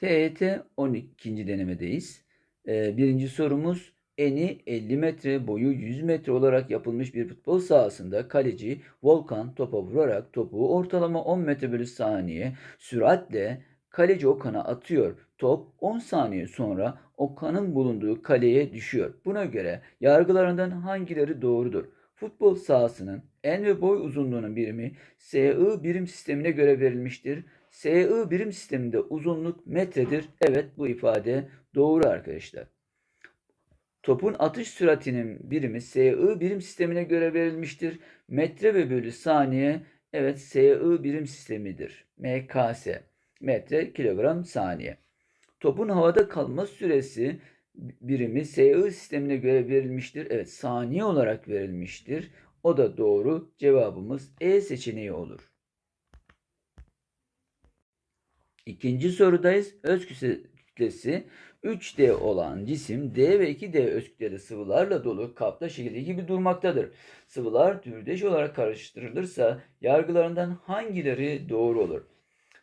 TET 12. denemedeyiz. Ee, birinci sorumuz eni 50 metre, boyu 100 metre olarak yapılmış bir futbol sahasında kaleci Volkan topa vurarak topu ortalama 10 metre bölü saniye süratle kaleci Okan'a atıyor. Top 10 saniye sonra Okan'ın bulunduğu kaleye düşüyor. Buna göre yargılarından hangileri doğrudur? Futbol sahasının en ve boy uzunluğunun birimi SI birim sistemine göre verilmiştir. SI birim sisteminde uzunluk metredir. Evet bu ifade doğru arkadaşlar. Topun atış süratinin birimi SI birim sistemine göre verilmiştir. Metre ve bölü saniye evet SI birim sistemidir. MKS metre kilogram saniye. Topun havada kalma süresi birimi SI sistemine göre verilmiştir. Evet saniye olarak verilmiştir. O da doğru. Cevabımız E seçeneği olur. İkinci sorudayız. Öz kütlesi 3D olan cisim D ve 2D öz kütleli sıvılarla dolu kapta şekilde gibi durmaktadır. Sıvılar türdeş olarak karıştırılırsa yargılarından hangileri doğru olur?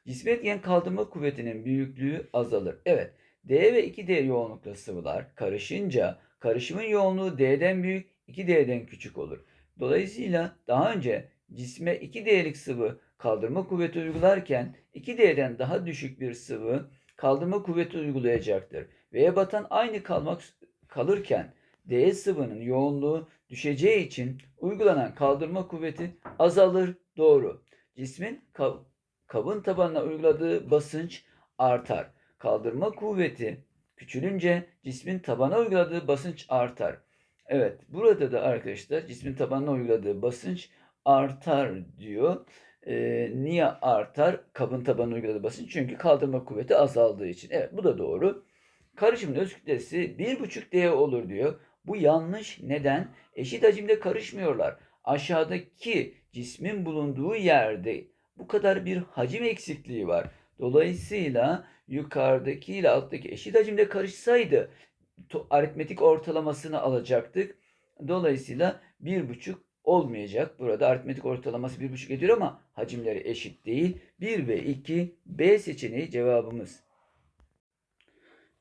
Cisme etken kaldırma kuvvetinin büyüklüğü azalır. Evet, D ve 2D yoğunlukta sıvılar karışınca karışımın yoğunluğu D'den büyük, 2D'den küçük olur. Dolayısıyla daha önce cisme 2D'lik sıvı kaldırma kuvveti uygularken 2D'den daha düşük bir sıvı kaldırma kuvveti uygulayacaktır. V'ye batan aynı kalmak kalırken D sıvının yoğunluğu düşeceği için uygulanan kaldırma kuvveti azalır. Doğru. Cismin kab- kabın tabanına uyguladığı basınç artar. Kaldırma kuvveti küçülünce cismin tabana uyguladığı basınç artar. Evet, burada da arkadaşlar cismin tabanına uyguladığı basınç artar diyor. Ee, niye artar? Kabın tabanına uyguladığı basınç çünkü kaldırma kuvveti azaldığı için. Evet, bu da doğru. Karışımın öz kütlesi 1,5 D olur diyor. Bu yanlış. Neden? Eşit hacimde karışmıyorlar. Aşağıdaki cismin bulunduğu yerde bu kadar bir hacim eksikliği var. Dolayısıyla yukarıdaki ile alttaki eşit hacimde karışsaydı aritmetik ortalamasını alacaktık. Dolayısıyla 1,5 olmayacak. Burada aritmetik ortalaması 1,5 ediyor ama hacimleri eşit değil. 1 ve 2 B seçeneği cevabımız.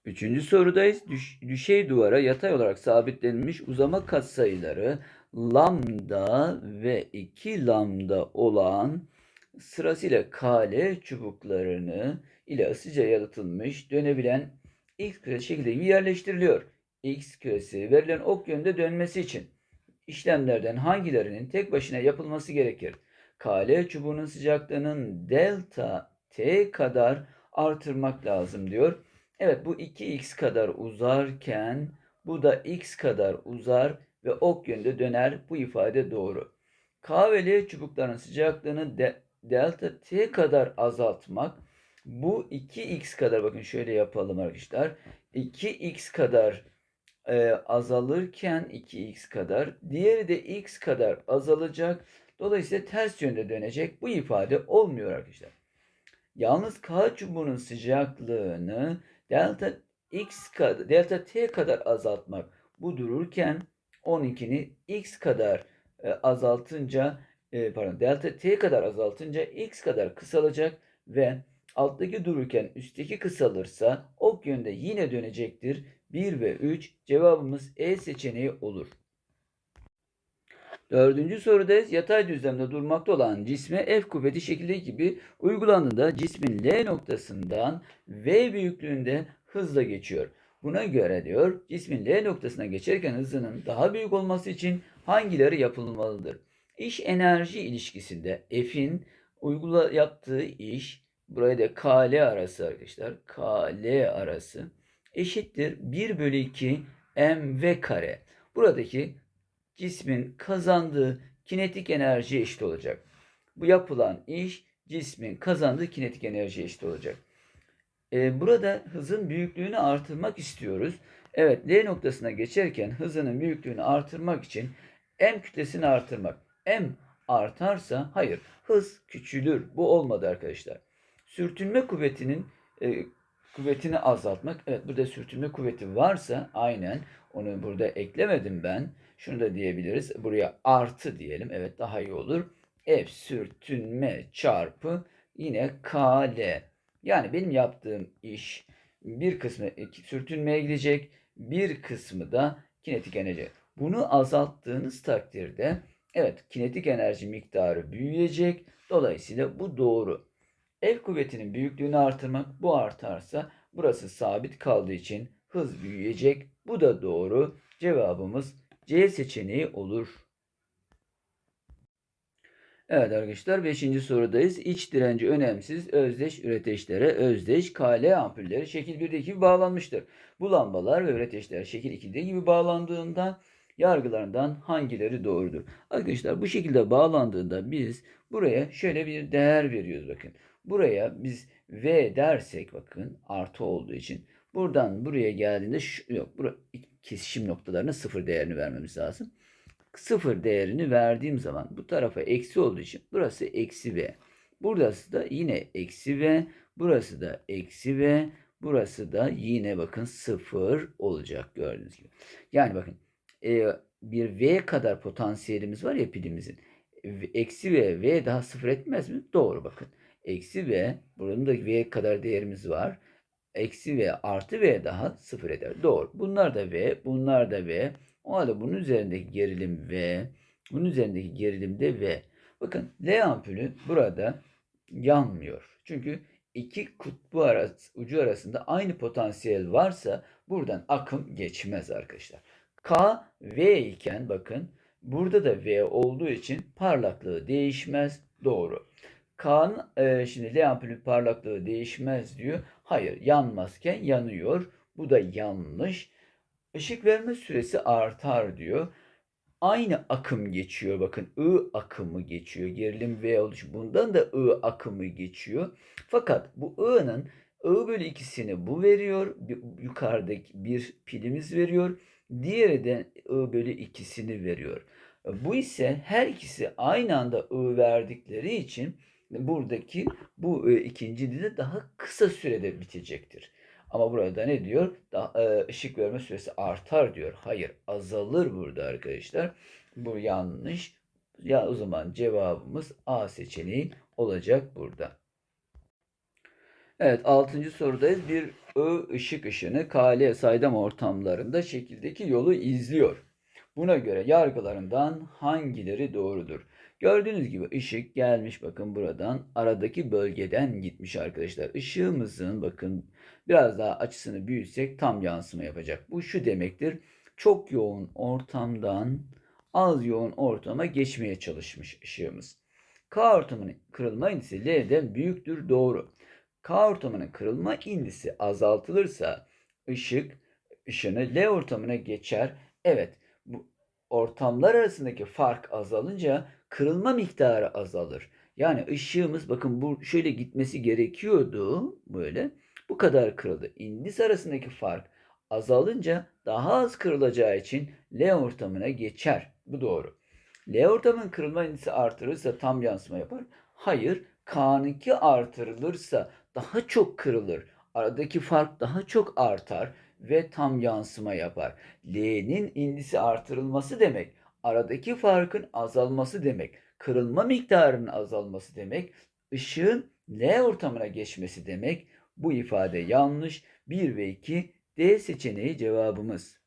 Üçüncü sorudayız. Düş, düşey duvara yatay olarak sabitlenmiş uzama katsayıları lambda ve 2 lambda olan sırasıyla kale çubuklarını ile ısıca yalıtılmış dönebilen X küresi şekilde yerleştiriliyor. X küresi verilen ok yönünde dönmesi için işlemlerden hangilerinin tek başına yapılması gerekir? Kale çubuğunun sıcaklığının delta T kadar artırmak lazım diyor. Evet bu 2x kadar uzarken bu da x kadar uzar ve ok yönünde döner. Bu ifade doğru. K ve L çubukların sıcaklığını de, delta T kadar azaltmak bu 2x kadar bakın şöyle yapalım arkadaşlar. 2x kadar e, azalırken 2x kadar diğeri de x kadar azalacak. Dolayısıyla ters yönde dönecek. Bu ifade olmuyor arkadaşlar. Yalnız K çubuğunun sıcaklığını delta x kadar, delta t kadar azaltmak. Bu dururken 12'ni x kadar e, azaltınca e, pardon delta t kadar azaltınca x kadar kısalacak ve alttaki dururken üstteki kısalırsa ok yönde yine dönecektir. 1 ve 3 cevabımız E seçeneği olur. Dördüncü sorudayız. Yatay düzlemde durmakta olan cisme F kuvveti şekilde gibi uygulandığında cismin L noktasından V büyüklüğünde hızla geçiyor. Buna göre diyor cismin L noktasına geçerken hızının daha büyük olması için hangileri yapılmalıdır? İş enerji ilişkisinde F'in uygula yaptığı iş buraya da KL arası arkadaşlar KL arası eşittir 1 bölü 2 mv kare. Buradaki cismin kazandığı kinetik enerji eşit olacak. Bu yapılan iş cismin kazandığı kinetik enerji eşit olacak. Ee, burada hızın büyüklüğünü artırmak istiyoruz. Evet L noktasına geçerken hızının büyüklüğünü artırmak için m kütlesini artırmak. M artarsa hayır hız küçülür. Bu olmadı arkadaşlar. Sürtünme kuvvetinin e, kuvvetini azaltmak. Evet burada sürtünme kuvveti varsa aynen onu burada eklemedim ben. Şunu da diyebiliriz. Buraya artı diyelim. Evet daha iyi olur. F sürtünme çarpı yine KL Yani benim yaptığım iş bir kısmı sürtünmeye gidecek, bir kısmı da kinetik enerji. Bunu azalttığınız takdirde evet kinetik enerji miktarı büyüyecek. Dolayısıyla bu doğru. El kuvvetinin büyüklüğünü artırmak bu artarsa burası sabit kaldığı için hız büyüyecek. Bu da doğru. Cevabımız C seçeneği olur. Evet arkadaşlar 5. sorudayız. İç direnci önemsiz özdeş üreteçlere özdeş KL ampulleri şekil 1'deki gibi bağlanmıştır. Bu lambalar ve üreteçler şekil 2'de gibi bağlandığında yargılarından hangileri doğrudur? Arkadaşlar bu şekilde bağlandığında biz buraya şöyle bir değer veriyoruz bakın. Buraya biz V dersek bakın artı olduğu için buradan buraya geldiğinde şu, yok bura, kesişim noktalarına sıfır değerini vermemiz lazım. Sıfır değerini verdiğim zaman bu tarafa eksi olduğu için burası eksi V. Burası da yine eksi V. Burası da eksi V. Burası da yine bakın sıfır olacak gördüğünüz gibi. Yani bakın e, bir V kadar potansiyelimiz var ya pilimizin. Eksi V, V daha sıfır etmez mi? Doğru bakın. Eksi V, buranın da V kadar değerimiz var. Eksi V artı V daha sıfır eder. Doğru. Bunlar da V, bunlar da V. O halde bunun üzerindeki gerilim V, bunun üzerindeki gerilim de V. Bakın L ampulü burada yanmıyor. Çünkü iki kutbu arası, ucu arasında aynı potansiyel varsa buradan akım geçmez arkadaşlar. K V iken bakın burada da V olduğu için parlaklığı değişmez. Doğru. K'nın e, şimdi L parlaklığı değişmez diyor. Hayır yanmazken yanıyor. Bu da yanlış. Işık verme süresi artar diyor. Aynı akım geçiyor. Bakın I akımı geçiyor. Gerilim V oluş. Bundan da I akımı geçiyor. Fakat bu I'nın I bölü ikisini bu veriyor. Yukarıdaki bir pilimiz veriyor. Diğeri de I bölü ikisini veriyor. Bu ise her ikisi aynı anda I verdikleri için buradaki bu e, ikinci de daha kısa sürede bitecektir. Ama burada ne diyor? Daha, e, ışık verme süresi artar diyor. Hayır azalır burada arkadaşlar. Bu yanlış. Ya o zaman cevabımız A seçeneği olacak burada. Evet 6. sorudayız. Bir Ö ışık ışını KL saydam ortamlarında şekildeki yolu izliyor. Buna göre yargılarından hangileri doğrudur? Gördüğünüz gibi ışık gelmiş bakın buradan aradaki bölgeden gitmiş arkadaşlar. Işığımızın bakın biraz daha açısını büyütsek tam yansıma yapacak. Bu şu demektir. Çok yoğun ortamdan az yoğun ortama geçmeye çalışmış ışığımız. K ortamının kırılma indisi L'den büyüktür doğru. K ortamının kırılma indisi azaltılırsa ışık ışını L ortamına geçer. Evet ortamlar arasındaki fark azalınca kırılma miktarı azalır. Yani ışığımız bakın bu şöyle gitmesi gerekiyordu böyle. Bu kadar kırıldı. İndis arasındaki fark azalınca daha az kırılacağı için L ortamına geçer. Bu doğru. L ortamın kırılma indisi artırırsa tam yansıma yapar. Hayır. K'nınki artırılırsa daha çok kırılır. Aradaki fark daha çok artar ve tam yansıma yapar. L'nin indisi artırılması demek aradaki farkın azalması demek. Kırılma miktarının azalması demek. Işığın L ortamına geçmesi demek. Bu ifade yanlış. 1 ve 2 D seçeneği cevabımız.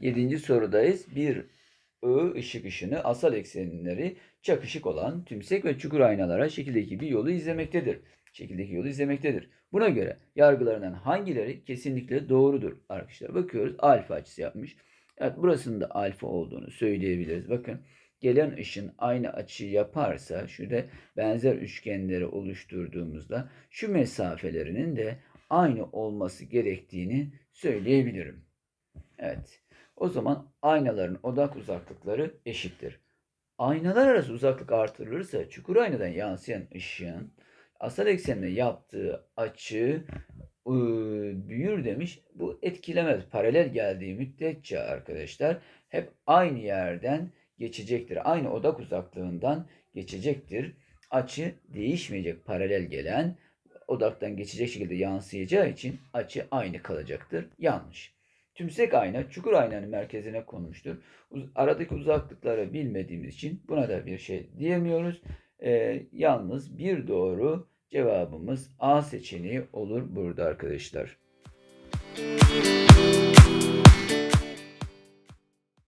7. sorudayız. Bir Ö ışık ışını asal eksenleri çakışık olan tümsek ve çukur aynalara şekildeki bir yolu izlemektedir. Şekildeki yolu izlemektedir. Buna göre yargılarından hangileri kesinlikle doğrudur? Arkadaşlar bakıyoruz alfa açısı yapmış. Evet burasının da alfa olduğunu söyleyebiliriz. Bakın gelen ışın aynı açıyı yaparsa şurada benzer üçgenleri oluşturduğumuzda şu mesafelerinin de aynı olması gerektiğini söyleyebilirim. Evet. O zaman aynaların odak uzaklıkları eşittir. Aynalar arası uzaklık artırılırsa çukur aynadan yansıyan ışığın asal eksenine yaptığı açı büyür demiş. Bu etkilemez. Paralel geldiği müddetçe arkadaşlar hep aynı yerden geçecektir. Aynı odak uzaklığından geçecektir. Açı değişmeyecek paralel gelen odaktan geçecek şekilde yansıyacağı için açı aynı kalacaktır. Yanlış. Tümsek ayna çukur aynanın merkezine konmuştur. Aradaki uzaklıkları bilmediğimiz için buna da bir şey diyemiyoruz. E, yalnız bir doğru cevabımız A seçeneği olur burada arkadaşlar. Müzik